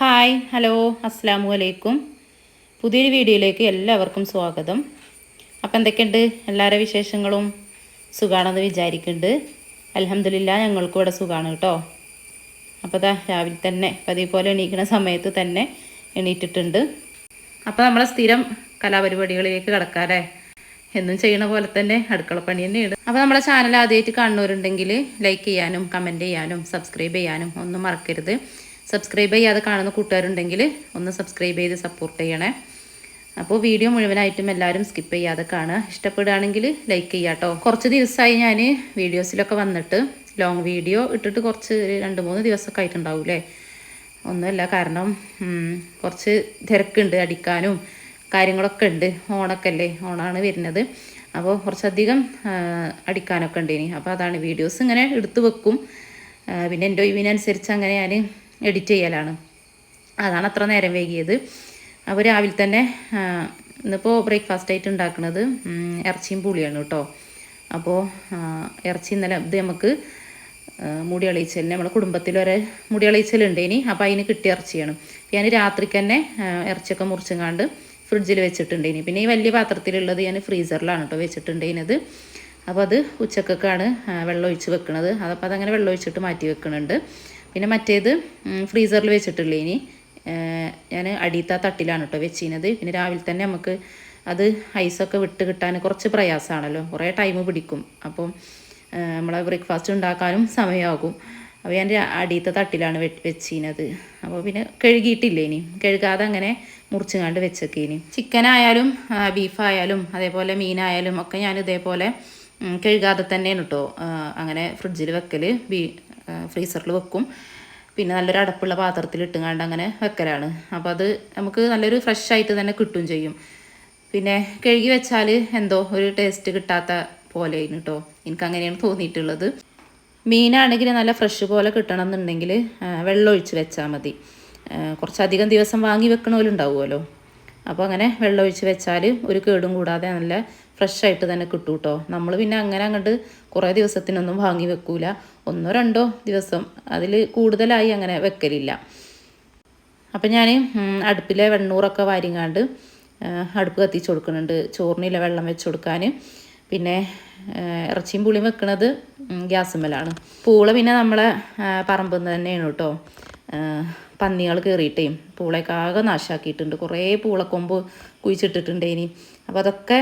Hi hello അസ്സാം വലൈക്കും പുതിയൊരു വീഡിയോയിലേക്ക് എല്ലാവർക്കും സ്വാഗതം. അപ്പം എന്തൊക്കെയുണ്ട്? എല്ലാവരുടെ വിശേഷങ്ങളും സുഖാണെന്ന് വിചാരിക്കുന്നുണ്ട് അലഹമില്ല ഞങ്ങൾക്കും ഇവിടെ സുഖമാണ് കേട്ടോ. അപ്പോൾ ദാ രാവിലെ തന്നെ പതിവ് പോലെ എണീക്കുന്ന സമയത്ത് തന്നെ എണീറ്റിട്ടുണ്ട്. അപ്പോൾ നമ്മളെ സ്ഥിരം കലാപരിപാടികളിലേക്ക് കിടക്കാല്ലേ? എന്നും ചെയ്യണ പോലെ തന്നെ അടുക്കള പണി തന്നെയാണ്. അപ്പോൾ നമ്മളെ ചാനൽ ആദ്യമായിട്ട് കാണുന്നവരുണ്ടെങ്കിൽ ലൈക്ക് ചെയ്യാനും കമന്റ് ചെയ്യാനും സബ്സ്ക്രൈബ് ചെയ്യാനും ഒന്നും മറക്കരുത്. സബ്സ്ക്രൈബ് ചെയ്യാതെ കാണുന്ന കൂട്ടുകാരുണ്ടെങ്കിൽ ഒന്ന് സബ്സ്ക്രൈബ് ചെയ്ത് സപ്പോർട്ട് ചെയ്യണേ. അപ്പോൾ വീഡിയോ മുഴുവനായിട്ടും എല്ലാവരും സ്കിപ്പ് ചെയ്യാതെ കാണുക. ഇഷ്ടപ്പെടുകയാണെങ്കിൽ ലൈക്ക് ചെയ്യുക കേട്ടോ കുറച്ച് ദിവസമായി ഞാൻ വീഡിയോസിലൊക്കെ വന്നിട്ട് ലോങ് വീഡിയോ ഇട്ടിട്ട് കുറച്ച് രണ്ട് മൂന്ന് ദിവസമൊക്കെ ആയിട്ടുണ്ടാവൂലേ ഒന്നുമല്ല കാരണം കുറച്ച് തിരക്കുണ്ട് അടിക്കാനും കാര്യങ്ങളൊക്കെ ഉണ്ട്. ഓണൊക്കെ അല്ലേ? ഓണാണ് വരുന്നത്. അപ്പോൾ കുറച്ചധികം അടിക്കാനൊക്കെ ഉണ്ട് ഇനി അപ്പോൾ അതാണ് വീഡിയോസ് ഇങ്ങനെ എടുത്തു വെക്കും. പിന്നെ എന്റെ ഒഴിവിനനുസരിച്ച് അങ്ങനെ ഞാൻ എഡിറ്റ് ചെയ്യലാണ്. അതാണ് അത്ര നേരം വൈകിയത്. അപ്പോൾ രാവിലെ തന്നെ ഇന്നിപ്പോൾ ബ്രേക്ക്ഫാസ്റ്റ് ആയിട്ട് ഉണ്ടാക്കുന്നത് ഇറച്ചിയും പുളിയാണ് കേട്ടോ. അപ്പോൾ ഇറച്ചി ഇന്നലെ ഇത് നമുക്ക് മുടി അളയിച്ചലിന് നമ്മുടെ കുടുംബത്തിലൊരു മുടി അളയിച്ചലുണ്ട് ഇനി. അപ്പോൾ അതിന് കിട്ടിയ ഇറച്ചിയാണ്. ഞാൻ രാത്രിക്ക് തന്നെ ഇറച്ചിയൊക്കെ മുറിച്ചങ്ങാണ്ട് ഫ്രിഡ്ജിൽ വെച്ചിട്ടുണ്ട് ഇനി. പിന്നെ ഈ വലിയ പാത്രത്തിലുള്ളത് ഞാൻ ഫ്രീസറിലാണ് കേട്ടോ വെച്ചിട്ടുണ്ടേനത് അപ്പോൾ അത് ഉച്ചക്കൊക്കെയാണ് വെള്ളം ഒഴിച്ച് വെക്കുന്നത് അതപ്പോൾ അതങ്ങനെ വെള്ളം ഒഴിച്ചിട്ട് മാറ്റി വെക്കുന്നുണ്ട് പിന്നെ മറ്റേത് ഫ്രീസറിൽ വെച്ചിട്ടില്ലേ ഇനി? ഞാൻ അടിയത്ത തട്ടിലാണ് കേട്ടോ വെച്ചിരുന്നത് പിന്നെ രാവിലെ തന്നെ നമുക്ക് അത് ഐസൊക്കെ വിട്ട് കിട്ടാൻ കുറച്ച് പ്രയാസമാണല്ലോ കുറേ ടൈം പിടിക്കും. അപ്പം നമ്മളെ ബ്രേക്ക്ഫാസ്റ്റ് ഉണ്ടാക്കാനും സമയമാകും അപ്പോൾ ഞാൻ അടിയത്തെ തട്ടിലാണ് വെച്ചിരുന്നത് അപ്പോൾ പിന്നെ കഴുകിയിട്ടില്ല ഇനി? കഴുകാതെ അങ്ങനെ മുറിച്ചുങ്ങാണ്ട് വെച്ചൊക്കെ ഇനി. ചിക്കനായാലും ബീഫായാലും അതേപോലെ മീനായാലും ഒക്കെ ഞാൻ ഇതേപോലെ കഴുകാതെ തന്നെയാണ് കേട്ടോ അങ്ങനെ ഫ്രിഡ്ജിൽ വെക്കൽ ബീ ഫ്രീസറിൽ വെക്കും. പിന്നെ നല്ലൊരു അടപ്പുള്ള പാത്രത്തിൽ ഇട്ടുങ്ങാണ്ട് അങ്ങനെ വെക്കലാണ്. അപ്പോൾ അത് നമുക്ക് നല്ലൊരു ഫ്രഷ് ആയിട്ട് തന്നെ കിട്ടും ചെയ്യും. പിന്നെ കഴുകി വെച്ചാൽ എന്തോ ഒരു ടേസ്റ്റ് കിട്ടാത്ത പോലെയാണ് കേട്ടോ എനിക്ക് അങ്ങനെയാണ് തോന്നിയിട്ടുള്ളത്. മീനാണെങ്കിൽ നല്ല ഫ്രഷ് പോലെ കിട്ടണം എന്നുണ്ടെങ്കിൽ വെള്ളം ഒഴിച്ച് വെച്ചാൽ മതി. കുറച്ചധികം ദിവസം വാങ്ങി വെക്കണമല്ലുണ്ടാവുമല്ലോ അപ്പോൾ അങ്ങനെ വെള്ളം ഒഴിച്ച് വെച്ചാൽ ഒരു കേടും കൂടാതെ നല്ല ഫ്രഷ് ആയിട്ട് തന്നെ കിട്ടും കേട്ടോ നമ്മൾ പിന്നെ അങ്ങനെ അങ്ങോട്ട് കുറേ ദിവസത്തിനൊന്നും വാങ്ങി വെക്കൂല. ഒന്നോ രണ്ടോ ദിവസം അതിൽ കൂടുതലായി അങ്ങനെ വെക്കലില്ല. അപ്പം ഞാൻ അടുപ്പിലെ വെണ്ണൂറൊക്കെ വാരിങ്ങാണ്ട് അടുപ്പ് കത്തിച്ച് കൊടുക്കുന്നുണ്ട്. ചോറിനില്ല വെള്ളം വെച്ച് കൊടുക്കാൻ പിന്നെ ഇറച്ചിയും പുളിയും വെക്കുന്നത് ഗ്യാസുമ്മലാണ്. പൂള പിന്നെ നമ്മളെ പറമ്പിൽ നിന്ന് തന്നെയാണ് കേട്ടോ. പന്നികൾ കയറിയിട്ടേയും പൂളയൊക്കെ ആകെ നാശാക്കിയിട്ടുണ്ട്. കുറേ പൂളക്കൊമ്പ് കുഴിച്ചിട്ടിട്ടുണ്ട് ഇനി അപ്പോൾ അതൊക്കെ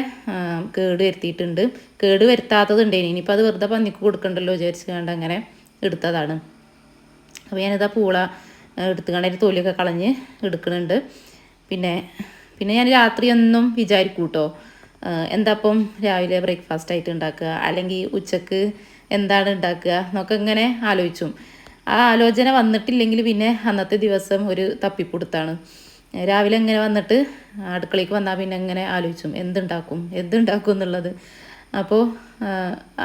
കേട് വരുത്തിയിട്ടുണ്ട്. കേട് വരുത്താത്തതുണ്ടേനി. ഇനിയിപ്പോൾ അത് വെറുതെ പന്നിക്ക് കൊടുക്കണ്ടല്ലോ വിചാരിച്ച് കണ്ട് അങ്ങനെ എടുത്തതാണ്. അപ്പോൾ ഞാനിതാ പൂള എടുത്ത് അതിന്റെ തൊലിയൊക്കെ കളഞ്ഞ് എടുക്കുന്നുണ്ട് പിന്നെ പിന്നെ ഞാൻ രാത്രി ഒന്നും കേട്ടോ എന്താ അപ്പം രാവിലെ ബ്രേക്ക്ഫാസ്റ്റ് ആയിട്ട് ഉണ്ടാക്കുക അല്ലെങ്കിൽ ഉച്ചയ്ക്ക് എന്താണ് ഉണ്ടാക്കുക എന്നൊക്കെ ഇങ്ങനെ ആലോചിച്ചും. ആ ആലോചന വന്നിട്ടില്ലെങ്കിൽ പിന്നെ അന്നത്തെ ദിവസം ഒരു തപ്പിപ്പൊടുത്താണ്. രാവിലെ ഇങ്ങനെ വന്നിട്ട് അടുക്കളയ്ക്ക് വന്നാൽ പിന്നെ എങ്ങനെ ആലോചിച്ചും എന്തുണ്ടാക്കും എന്തുണ്ടാക്കും എന്നുള്ളത്. അപ്പോൾ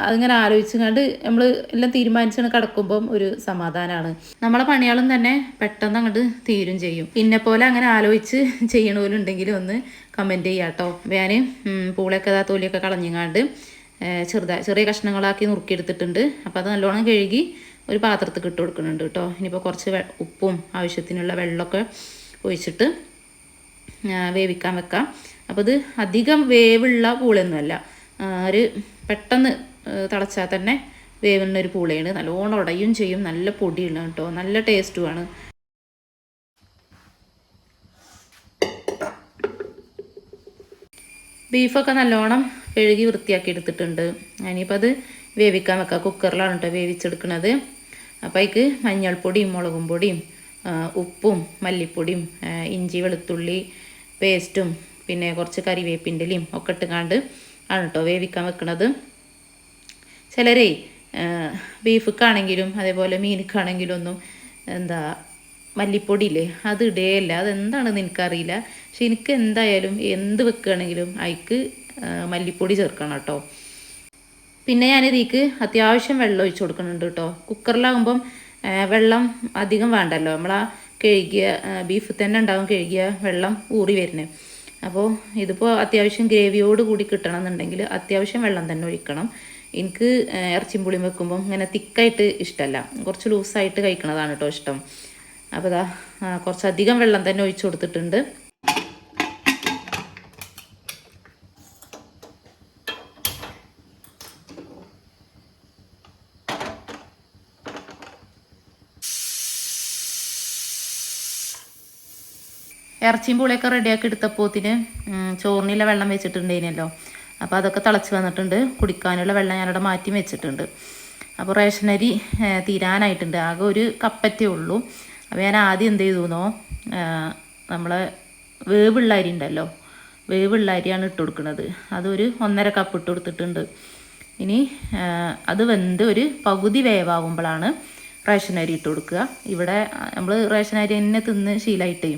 അതിങ്ങനെ ആലോചിച്ചുകൊണ്ട് നമ്മൾ എല്ലാം തീരുമാനിച്ചാണ് കിടക്കുമ്പം ഒരു സമാധാനമാണ് നമ്മളെ പണികളും തന്നെ പെട്ടെന്ന് അങ്ങോട്ട് തീരും ചെയ്യും. ഇന്നെ പോലെ അങ്ങനെ ആലോചിച്ച് ചെയ്യണവരുണ്ടെങ്കിൽ ഒന്ന് കമന്റ് ചെയ്യാം കേട്ടോ ഞാൻ പൂളൊക്കെ തൊലിയൊക്കെ കളഞ്ഞങ്ങാണ്ട് ചെറുതാ ചെറിയ കഷ്ണങ്ങളാക്കി നുറുക്കിയെടുത്തിട്ടുണ്ട്. അപ്പോൾ അത് നല്ലോണം കഴുകി ഒരു പാത്രത്തിൽ ഇട്ട് കൊടുക്കുന്നുണ്ട് കേട്ടോ ഇനിയിപ്പോൾ കുറച്ച് ഉപ്പും ആവശ്യത്തിനുള്ള വെള്ളമൊക്കെ ഒഴിച്ചിട്ട് വേവിക്കാൻ വെക്കാം. അപ്പോൾ ഇത് അധികം വേവുള്ള പൂളൊന്നുമല്ല ഒരു പെട്ടെന്ന് തിളച്ചാൽ തന്നെ വേവുന്ന ഒരു പൂളയാണ്. നല്ലോണം ഉടയും ചെയ്യും. നല്ല പൊടിയാണ് കേട്ടോ. നല്ല ടേസ്റ്റുമാണ് ബീഫൊക്കെ നല്ലോണം കഴുകി വൃത്തിയാക്കി എടുത്തിട്ടുണ്ട്. ഇനിയിപ്പോൾ അത് വേവിക്കാൻ വെക്കാം. കുക്കറിലാണ് കേട്ടോ വേവിച്ചെടുക്കുന്നത് അപ്പോൾ അതിക്ക് മഞ്ഞൾപ്പൊടിയും മുളകും പൊടിയും ഉപ്പും മല്ലിപ്പൊടിയും ഇഞ്ചി വെളുത്തുള്ളി പേസ്റ്റും പിന്നെ കുറച്ച് കറിവേപ്പിന്റെലയും ഒക്കെ ഇട്ടുകാണ്ട് ആണ് കേട്ടോ വേവിക്കാൻ വെക്കണത്. ചിലരേ ബീഫിക്കാണെങ്കിലും അതേപോലെ മീനിക്കാണെങ്കിലും ഒന്നും എന്താ മല്ലിപ്പൊടിയില്ലേ അത് ഇടേയില്ല അതെന്താണെന്ന് എനിക്കറിയില്ല പക്ഷെ എനിക്ക് എന്തായാലും എന്ത് വെക്കുകയാണെങ്കിലും അതിക്ക് മല്ലിപ്പൊടി ചേർക്കണം കേട്ടോ പിന്നെ ഞാൻ ഇതിക്ക് അത്യാവശ്യം വെള്ളം ഒഴിച്ച് കൊടുക്കുന്നുണ്ട് കേട്ടോ കുക്കറിലാകുമ്പം വെള്ളം അധികം വേണ്ടല്ലോ. നമ്മൾ ആ കഴുകിയ ബീഫ് തന്നെ ഉണ്ടാവും കഴുകിയ വെള്ളം ഊറി വരുന്നത് അപ്പോൾ ഇതിപ്പോൾ അത്യാവശ്യം ഗ്രേവിയോട് കൂടി കിട്ടണം എന്നുണ്ടെങ്കിൽ അത്യാവശ്യം വെള്ളം തന്നെ ഒഴിക്കണം. എനിക്ക് ഇറച്ചിയും പുളിയും വെക്കുമ്പം ഇങ്ങനെ തിക്കായിട്ട് ഇഷ്ടമല്ല കുറച്ച് ലൂസായിട്ട് കഴിക്കണതാണ് കേട്ടോ ഇഷ്ടം. അപ്പോൾ ഇതാ കുറച്ചധികം വെള്ളം തന്നെ ഒഴിച്ചു കൊടുത്തിട്ടുണ്ട്. ഇറച്ചിയും പുളിയൊക്കെ റെഡിയാക്കി എടുത്തപ്പോത്തിന് ചോറിനുള്ള വെള്ളം വെച്ചിട്ടുണ്ടേനല്ലോ അപ്പോൾ അതൊക്കെ തിളച്ച് വന്നിട്ടുണ്ട്. കുടിക്കാനുള്ള വെള്ളം ഞാനവിടെ മാറ്റി വെച്ചിട്ടുണ്ട്. അപ്പോൾ റേഷനരി അരി തീരാനായിട്ടുണ്ട്. ആകെ ഒരു കപ്പറ്റേ ഉള്ളൂ. അപ്പോൾ ഞാൻ ആദ്യം എന്ത് ചെയ്തുന്നോ നമ്മളെ വേവുള്ള അരി ഉണ്ടല്ലോ വേവുള്ള അരിയാണ് ഇട്ട് കൊടുക്കുന്നത്. അതൊരു ഒന്നര കപ്പ് ഇട്ട് കൊടുത്തിട്ടുണ്ട്. ഇനി അത് വെന്ത് ഒരു പകുതി വേവാകുമ്പോഴാണ് റേഷൻ അരി ഇട്ട് കൊടുക്കുക. ഇവിടെ നമ്മൾ റേഷൻ അരി തന്നെ തിന്ന് ശീലമായിട്ടേ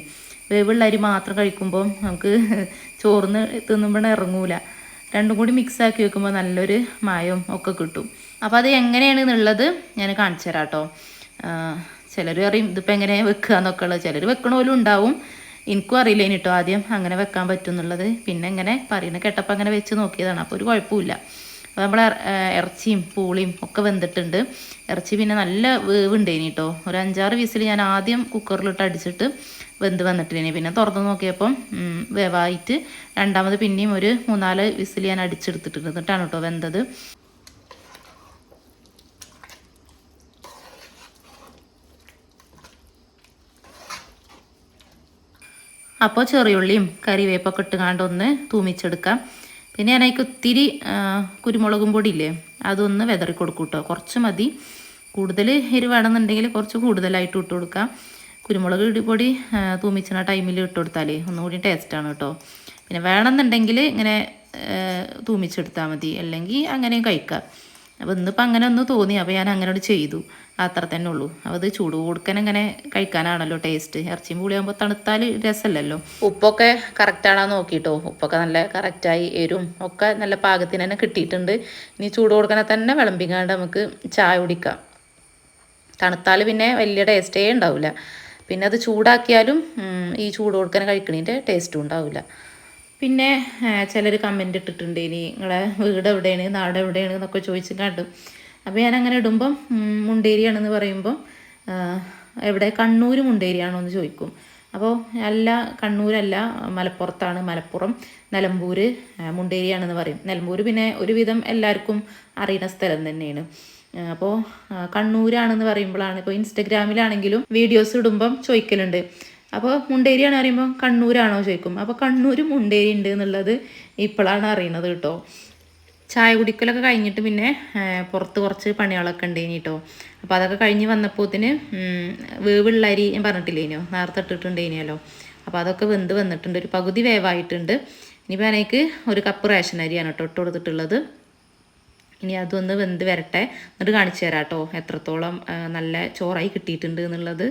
വേവുള്ള അരി മാത്രം കഴിക്കുമ്പോൾ നമുക്ക് ചോറിന് തിന്നുമ്പോൾ ഇറങ്ങൂല. രണ്ടും കൂടി മിക്സ് ആക്കി വെക്കുമ്പോൾ നല്ലൊരു മായവും ഒക്കെ കിട്ടും. അപ്പോൾ അത് എങ്ങനെയാണ് എന്നുള്ളത് ഞാൻ കാണിച്ചു തരാം കേട്ടോ ചിലർ പറയും ഇതിപ്പോൾ എങ്ങനെ വെക്കുക എന്നൊക്കെ ഉള്ളത് ചിലർ വെക്കണ പോലും ഉണ്ടാവും. എനിക്കും അറിയില്ല കേട്ടോ ആദ്യം അങ്ങനെ വെക്കാൻ പറ്റും എന്നുള്ളത് പിന്നെ ഇങ്ങനെ പറയുന്ന കേട്ടപ്പോൾ അങ്ങനെ വെച്ച് നോക്കിയതാണ്. അപ്പോൾ ഒരു കുഴപ്പമില്ല അപ്പോൾ നമ്മൾ ഇറച്ചിയും പൂളിയും ഒക്കെ വെന്തിട്ടുണ്ട്. ഇറച്ചി പിന്നെ നല്ല വേവുണ്ടേനി കേട്ടോ ഒരു അഞ്ചാറ് വിസിൽ ഞാൻ ആദ്യം കുക്കറിലിട്ട് അടിച്ചിട്ട് വെന്ത് വന്നിട്ടില്ല പിന്നെ തുറന്ന് നോക്കിയപ്പം വേവായിട്ട് രണ്ടാമത് പിന്നെയും ഒരു മൂന്നാൽ വിസിൽ ഞാൻ അടിച്ചെടുത്തിട്ടുണ്ട്. എന്നിട്ടാണ് കേട്ടോ വെന്തത്. അപ്പോൾ ചെറിയുള്ളിയും കറിവേപ്പൊക്കെ ഇട്ടുകാണ്ട് ഒന്ന് തൂമിച്ചെടുക്കാം. പിന്നെ ഞാൻ ഒത്തിരി കുരുമുളകും പൊടി ഇല്ലേ അതൊന്ന് വിതറി കൊടുക്കും കേട്ടോ. കുറച്ച് മതി. കൂടുതൽ എരിവാണെന്നുണ്ടെങ്കിൽ കുറച്ച് കൂടുതലായിട്ട് ഇട്ട് കൊടുക്കാം. കുരുമുളക് ഇടിപൊടി ആ, തൂമിച്ചണ ടൈമിൽ ഇട്ട് കൊടുത്താൽ ഒന്നുകൂടി ടേസ്റ്റാണ് കേട്ടോ പിന്നെ വേണമെന്നുണ്ടെങ്കിൽ ഇങ്ങനെ തൂമിച്ചെടുത്താൽ മതി. അല്ലെങ്കിൽ അങ്ങനെയും കഴിക്കാം. അപ്പോൾ ഇന്നിപ്പോൾ അങ്ങനെ ഒന്ന് തോന്നി. അപ്പോൾ ഞാൻ അങ്ങനെ ഒരു ചെയ്തു. അത്ര തന്നെ ഉള്ളൂ. അപ്പോൾ അത് ചൂട് കൊടുക്കാൻ അങ്ങനെ കഴിക്കാനാണല്ലോ ടേസ്റ്റ് ഇറച്ചിയും പുളിയാകുമ്പോൾ തണുത്താൽ രസമല്ലല്ലോ ഉപ്പൊക്കെ കറക്റ്റാണോ നോക്കിയിട്ടോ ഉപ്പൊക്കെ നല്ല കറക്റ്റായി എരും. ഒക്കെ നല്ല പാകത്തിന് തന്നെ കിട്ടിയിട്ടുണ്ട്. ഇനി ചൂട് കൊടുക്കണ തന്നെ വിളമ്പിക്കാണ്ട് നമുക്ക് ചായ കുടിക്കാം. തണുത്താൽ പിന്നെ വലിയ ടേസ്റ്റേ ഉണ്ടാവില്ല പിന്നെ അത് ചൂടാക്കിയാലും ഈ ചൂട് കൊടുക്കാൻ കഴിക്കണതിന്റെ ടേസ്റ്റും ഉണ്ടാവില്ല. പിന്നെ ചിലർ കമന്റ് ഇട്ടിട്ടുണ്ട് ഇനി നിങ്ങളെ വീട് എവിടെയാണ് നാട് എവിടെയാണ് എന്നൊക്കെ ചോദിച്ച് കണ്ടു. അപ്പോൾ ഞാൻ അങ്ങനെ ഇടുമ്പം മുണ്ടേരിയാണെന്ന് പറയുമ്പം എവിടെ കണ്ണൂർ മുണ്ടേരിയാണോ എന്ന് ചോദിക്കും. അപ്പോൾ അല്ല കണ്ണൂരല്ല മലപ്പുറത്താണ് മലപ്പുറം നിലമ്പൂർ മുണ്ടേരിയാണെന്ന് പറയും. നിലമ്പൂർ പിന്നെ ഒരുവിധം എല്ലാവർക്കും അറിയുന്ന സ്ഥലം തന്നെയാണ്. അപ്പോൾ കണ്ണൂരാണെന്ന് പറയുമ്പോഴാണ് ഇപ്പോൾ ഇൻസ്റ്റഗ്രാമിലാണെങ്കിലും വീഡിയോസ് ഇടുമ്പം ചോദിക്കലുണ്ട്. അപ്പോൾ മുണ്ടേരിയാണ് പറയുമ്പോൾ കണ്ണൂരാണോ ചോദിക്കും. അപ്പോൾ കണ്ണൂർ മുണ്ടേരി ഉണ്ട് എന്നുള്ളത് ഇപ്പോഴാണ് അറിയുന്നത് കേട്ടോ. ചായ കുടിക്കലൊക്കെ കഴിഞ്ഞിട്ട് പിന്നെ പുറത്ത് കുറച്ച് പണികളൊക്കെ ഉണ്ട് കേട്ടോ. അപ്പോൾ അതൊക്കെ കഴിഞ്ഞ് വന്നപ്പോത്തിന് വേവുള്ള അരി ഞാൻ പറഞ്ഞിട്ടില്ലേനോ? നേരത്തെ ഇട്ടിട്ടുണ്ടേനിയല്ലോ. അപ്പോൾ അതൊക്കെ വെന്ത് വന്നിട്ടുണ്ട്. ഒരു പകുതി വേവായിട്ടുണ്ട്. ഇനിയിപ്പോൾ എനിക്ക് ഒരു കപ്പ് റേഷൻ അരിയാണ് കേട്ടോ ഇട്ട് കൊടുത്തിട്ടുള്ളത്. ഇനി അതൊന്ന് വെന്ത് വരട്ടെ. എന്നിട്ട് കാണിച്ചു തരാം കേട്ടോ എത്രത്തോളം നല്ല ചോറായി കിട്ടിയിട്ടുണ്ട് എന്നുള്ളത്.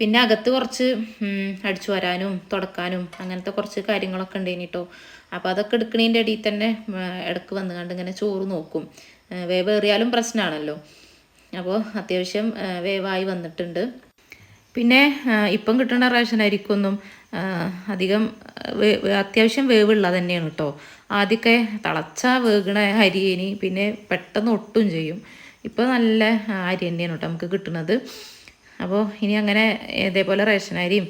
പിന്നെ അകത്ത് കുറച്ച് അടിച്ചു വരാനും തുടക്കാനും അങ്ങനത്തെ കുറച്ച് കാര്യങ്ങളൊക്കെ ഉണ്ടേനി കേട്ടോ അപ്പോൾ അതൊക്കെ എടുക്കണേന്റെ ഇടയിൽ തന്നെ ഇടയ്ക്ക് വന്നു കണ്ട് ഇങ്ങനെ ചോറ് നോക്കും. വേവേറിയാലും പ്രശ്നമാണല്ലോ അപ്പോൾ അത്യാവശ്യം വേവായി വന്നിട്ടുണ്ട്. പിന്നെ ഇപ്പം കിട്ടുന്ന റേഷൻ അരിക്കൊന്നും അധികം അത്യാവശ്യം വേവുള്ള തന്നെയാണ് കേട്ടോ ആദ്യമൊക്കെ തിളച്ച വേകണ അരിയേനി പിന്നെ പെട്ടെന്ന് ഒട്ടും ചെയ്യും. ഇപ്പോൾ നല്ല അരി തന്നെയാണ് കേട്ടോ നമുക്ക് കിട്ടുന്നത് അപ്പോൾ ഇനി അങ്ങനെ ഇതേപോലെ റേഷൻ അരിയും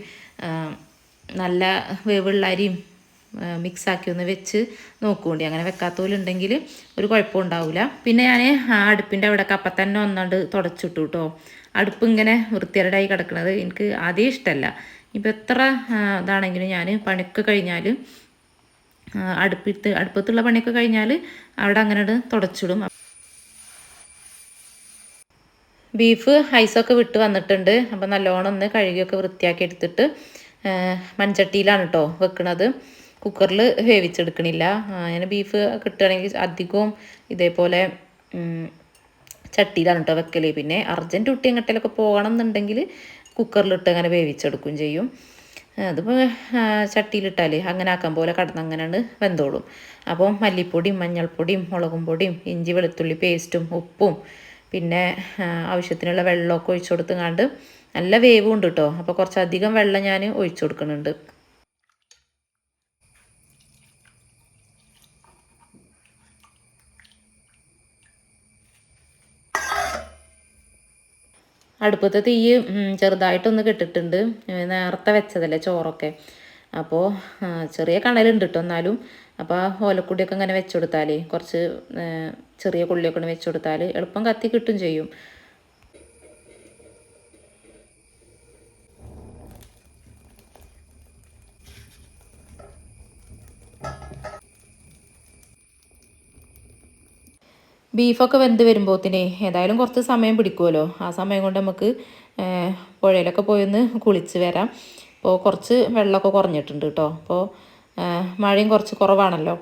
നല്ല വേവുള്ള അരിയും മിക്സാക്കി ഒന്ന് വെച്ച് നോക്കുകൊണ്ടി അങ്ങനെ വെക്കാത്തോലുണ്ടെങ്കിൽ ഒരു കുഴപ്പം ഉണ്ടാവില്ല പിന്നെ ഞാൻ ആ അടുപ്പിന്റെ അവിടെ കപ്പ തന്നെ ഒന്നാണ്ട് തുടച്ചിട്ടു കേട്ടോ അടുപ്പ് ഇങ്ങനെ വൃത്തിയരടായി കിടക്കുന്നത് എനിക്ക് ആദ്യം ഇഷ്ടമല്ല ഇപ്പം എത്ര ഇതാണെങ്കിലും ഞാൻ പണിയൊക്കെ കഴിഞ്ഞാൽ അടുപ്പിത്ത് അടുപ്പത്തുള്ള പണിയൊക്കെ കഴിഞ്ഞാൽ അവിടെ അങ്ങനെ തുടച്ചിടും. ബീഫ് ഐസൊക്കെ വിട്ട് വന്നിട്ടുണ്ട്. അപ്പം നല്ലോണം ഒന്ന് കഴുകിയൊക്കെ വൃത്തിയാക്കി എടുത്തിട്ട് മൺചട്ടിയിലാണ് കേട്ടോ വെക്കണത്. കുക്കറിൽ വേവിച്ചെടുക്കണില്ല. അങ്ങനെ ബീഫ് കിട്ടുകയാണെങ്കിൽ അധികവും ഇതേപോലെ ചട്ടിയിലാണ് കേട്ടോ വെക്കൽ പിന്നെ അർജന്റ് കുട്ടി എങ്ങോട്ടേലൊക്കെ പോകണം എന്നുണ്ടെങ്കിൽ കുക്കറിലിട്ട് അങ്ങനെ വേവിച്ചെടുക്കും ചെയ്യും. അതിപ്പോൾ ചട്ടിയിലിട്ടാൽ അങ്ങനെ ആക്കാൻ പോലെ കടന്ന് അങ്ങനെയാണ് വെന്തോളും. അപ്പോൾ മല്ലിപ്പൊടിയും മഞ്ഞൾപ്പൊടിയും മുളകും പൊടിയും ഇഞ്ചി വെളുത്തുള്ളി പേസ്റ്റും ഉപ്പും പിന്നെ ആവശ്യത്തിനുള്ള വെള്ളമൊക്കെ ഒഴിച്ചു കൊടുത്തുങ്ങാണ്ട് നല്ല വേവും ഉണ്ട് കേട്ടോ അപ്പോൾ കുറച്ചധികം വെള്ളം ഞാൻ ഒഴിച്ചു കൊടുക്കുന്നുണ്ട് അടുപ്പത്തെ തീ ചെറുതായിട്ടൊന്ന് കെട്ടിട്ടുണ്ട്. നേരത്തെ വെച്ചതല്ലേ ചോറൊക്കെ. അപ്പോൾ ചെറിയ കണലുണ്ട് കേട്ടോ എന്നാലും. അപ്പോൾ ആ ഓലക്കുടിയൊക്കെ ഇങ്ങനെ വെച്ചുകൊടുത്താൽ കുറച്ച് ചെറിയ കൊള്ളിയൊക്കെ ഒന്ന് വെച്ച് കൊടുത്താൽ എളുപ്പം കത്തി കിട്ടും ചെയ്യും. ബീഫൊക്കെ വെന്ത് വരുമ്പോഴത്തേനെ ഏതായാലും കുറച്ച് സമയം പിടിക്കുമല്ലോ ആ സമയം കൊണ്ട് നമുക്ക് പുഴയിലൊക്കെ പോയൊന്ന് കുളിച്ച് വരാം. അപ്പോൾ കുറച്ച് വെള്ളമൊക്കെ കുറഞ്ഞിട്ടുണ്ട് കേട്ടോ. അപ്പോൾ മഴയും കുറച്ച് കുറവാണല്ലോ.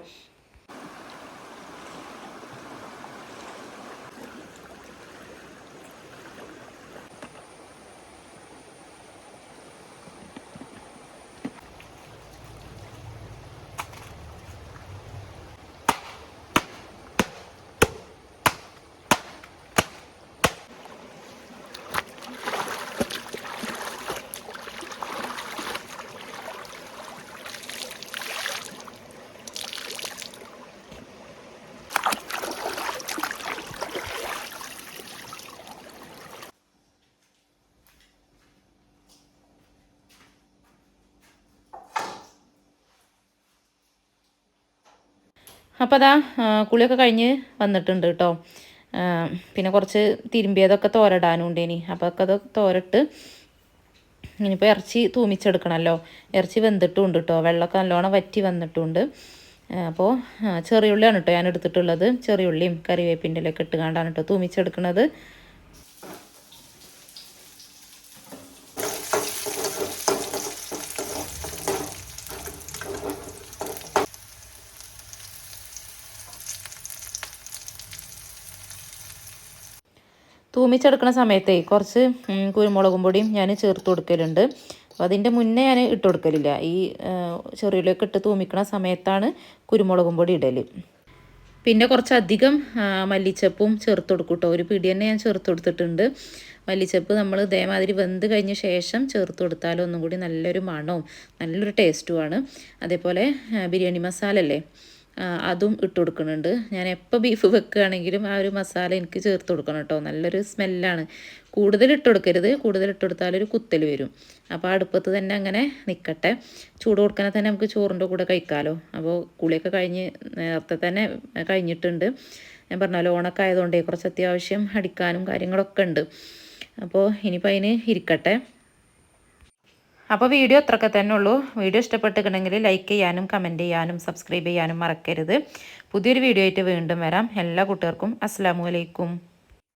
അപ്പോൾ അതാ കുളിയൊക്കെ കഴിഞ്ഞ് വന്നിട്ടുണ്ട് കേട്ടോ പിന്നെ കുറച്ച് തിരുമ്പിയതൊക്കെ തോരടാനും ഉണ്ട് ഇനി അപ്പോൾ അതൊക്കെ അത് തോരട്ട് ഇനിയിപ്പോൾ ഇറച്ചി തൂമിച്ചെടുക്കണമല്ലോ ഇറച്ചി വെന്തിട്ടുമുണ്ട് കേട്ടോ വെള്ളമൊക്കെ നല്ലോണം വറ്റി വന്നിട്ടുണ്ട്. അപ്പോൾ ചെറിയുള്ളിയാണ് കേട്ടോ ഞാൻ എടുത്തിട്ടുള്ളത് ചെറിയുള്ളിയും കറിവേപ്പിന്റെ ഇലയൊക്കെ ഇട്ടുകൊണ്ടാണ് കേട്ടോ തൂമിച്ചെടുക്കുന്നത് തൂമിച്ചെടുക്കുന്ന സമയത്തേ കുറച്ച് കുരുമുളകും പൊടിയും ഞാൻ ചേർത്ത് കൊടുക്കലുണ്ട്. അപ്പോൾ അതിന്റെ മുന്നേ ഞാൻ ഇട്ട് കൊടുക്കലില്ല. ഈ ചെറിയുള്ളിയൊക്കെ ഇട്ട് തൂമിക്കണ സമയത്താണ് കുരുമുളകും പൊടി ഇടൽ പിന്നെ കുറച്ചധികം മല്ലിച്ചപ്പും ചേർത്ത് കൊടുക്കും ഒരു പിടി തന്നെ ഞാൻ ചേർത്ത് കൊടുത്തിട്ടുണ്ട്. മല്ലിച്ചപ്പ് നമ്മൾ ഇതേമാതിരി വെന്ത് കഴിഞ്ഞ ശേഷം ചേർത്ത് കൊടുത്താൽ ഒന്നും കൂടി നല്ലൊരു മണവും നല്ലൊരു ടേസ്റ്റുമാണ് അതേപോലെ ബിരിയാണി മസാല അല്ലേ അതും ഇട്ട് കൊടുക്കുന്നുണ്ട്. ഞാൻ എപ്പോൾ ബീഫ് വെക്കുകയാണെങ്കിലും ആ ഒരു മസാല എനിക്ക് ചേർത്ത് കൊടുക്കണം കേട്ടോ. നല്ലൊരു സ്മെല്ലാണ് കൂടുതൽ ഇട്ട് കൊടുക്കരുത്. കൂടുതൽ ഇട്ട് കൊടുത്താൽ ഒരു കുത്തൽ വരും. അപ്പോൾ അടുപ്പത്ത് തന്നെ അങ്ങനെ നിൽക്കട്ടെ ചൂട് കൊടുക്കണ തന്നെ നമുക്ക് ചോറിന്റെ കൂടെ കഴിക്കാമല്ലോ അപ്പോൾ കുളിയൊക്കെ കഴിഞ്ഞ് നേരത്തെ തന്നെ കഴിഞ്ഞിട്ടുണ്ട്. ഞാൻ പറഞ്ഞല്ലോ ഓണൊക്കെ ആയതുകൊണ്ടേ കുറച്ച് അത്യാവശ്യം അടിക്കാനും കാര്യങ്ങളൊക്കെ ഉണ്ട്. അപ്പോൾ ഇനിയിപ്പോൾ അതിന് ഇരിക്കട്ടെ. അപ്പോൾ വീഡിയോ അത്രയൊക്കെ തന്നെ ഉള്ളൂ. വീഡിയോ ഇഷ്ടപ്പെട്ടിട്ടുണ്ടെങ്കിൽ ലൈക്ക് ചെയ്യാനും കമന്റ് ചെയ്യാനും സബ്സ്ക്രൈബ് ചെയ്യാനും മറക്കരുത്. പുതിയൊരു വീഡിയോ ആയിട്ട് വീണ്ടും വരാം. എല്ലാ കൂട്ടുകാർക്കും അസ്സാം അലൈക്കും.